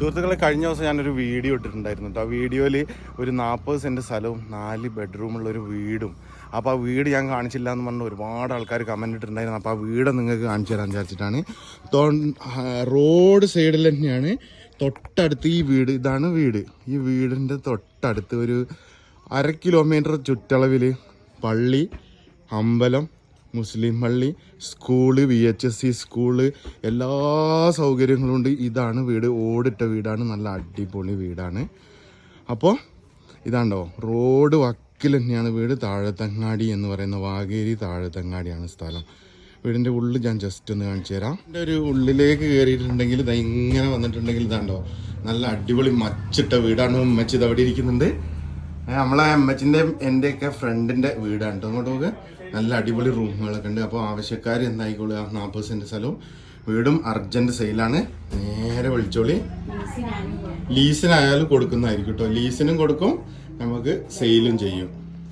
സുഹൃത്തുക്കളെ കഴിഞ്ഞ ദിവസം ഞാനൊരു വീഡിയോ ഇട്ടിട്ടുണ്ടായിരുന്നു ആ വീഡിയോയിൽ ഒരു നാൽപ്പത് സെന്റ് സ്ഥലവും നാല് ബെഡ്റൂമുള്ള ഒരു വീടും. അപ്പോൾ ആ വീട് ഞാൻ കാണിച്ചില്ല എന്ന് പറഞ്ഞ് ഒരുപാട് ആൾക്കാർ കമന്റ് ഇട്ടിട്ടുണ്ടായിരുന്നു. അപ്പോൾ ആ വീട് നിങ്ങൾക്ക് കാണിച്ചു തരാൻ വിചാരിച്ചിട്ടാണ്. റോഡ് സൈഡിൽ തന്നെയാണ് തൊട്ടടുത്ത് ഈ വീട്. ഇതാണ് വീട്. ഈ വീടിന്റെ തൊട്ടടുത്ത് ഒരു അര കിലോമീറ്റർ ചുറ്റളവിൽ പള്ളി അമ്പലം മുസ്ലിം പള്ളി school V H S C school എല്ലാ സൗകര്യങ്ങളും ഉണ്ട്. ഇതാണ് വീട്. ഓടിട്ട വീടാണ്. നല്ല അടിപൊളി വീടാണ്. അപ്പോൾ ഇതാണ്ടോ റോഡ് വക്കിൽ തന്നെയാണ് വീട്. താഴത്തങ്ങാടി എന്ന് പറയുന്ന വാഗേരി താഴത്തങ്ങാടിയാണ് സ്ഥലം. വീടിന്റെ ഉള്ളിൽ ഞാൻ ജസ്റ്റ് ഒന്ന് കാണിച്ചു തരാം. എന്റെ ഒരു ഉള്ളിലേക്ക് കയറിയിട്ടുണ്ടെങ്കിൽ ഇതാ ഇങ്ങനെ വന്നിട്ടുണ്ടെങ്കിൽ ഇതാണ്ടോ നല്ല അടിപൊളി മച്ചിട്ട വീടാണ്. മച്ചിത് അവിടെ ഇരിക്കുന്നുണ്ട്. നമ്മളെ അമ്മച്ചിന്റെ എന്റെയൊക്കെ ഫ്രണ്ടിന്റെ വീടാണ് കേട്ടോ അങ്ങോട്ട് നോക്ക്. നല്ല അടിപൊളി റൂമുകളൊക്കെ ഉണ്ട്. അപ്പോൾ ആവശ്യക്കാർ എന്തായിക്കോളുക? നാൽപ്പത് സെന്റ് സ്ഥലവും. വീടും അർജന്റ് സെയിലാണ് നേരെ വിളിച്ചോളി. ലീസിനായാലും കൊടുക്കുന്നതായിരിക്കും കേട്ടോ ലീസിനും കൊടുക്കും. നമുക്ക് സെയിലും ചെയ്യും.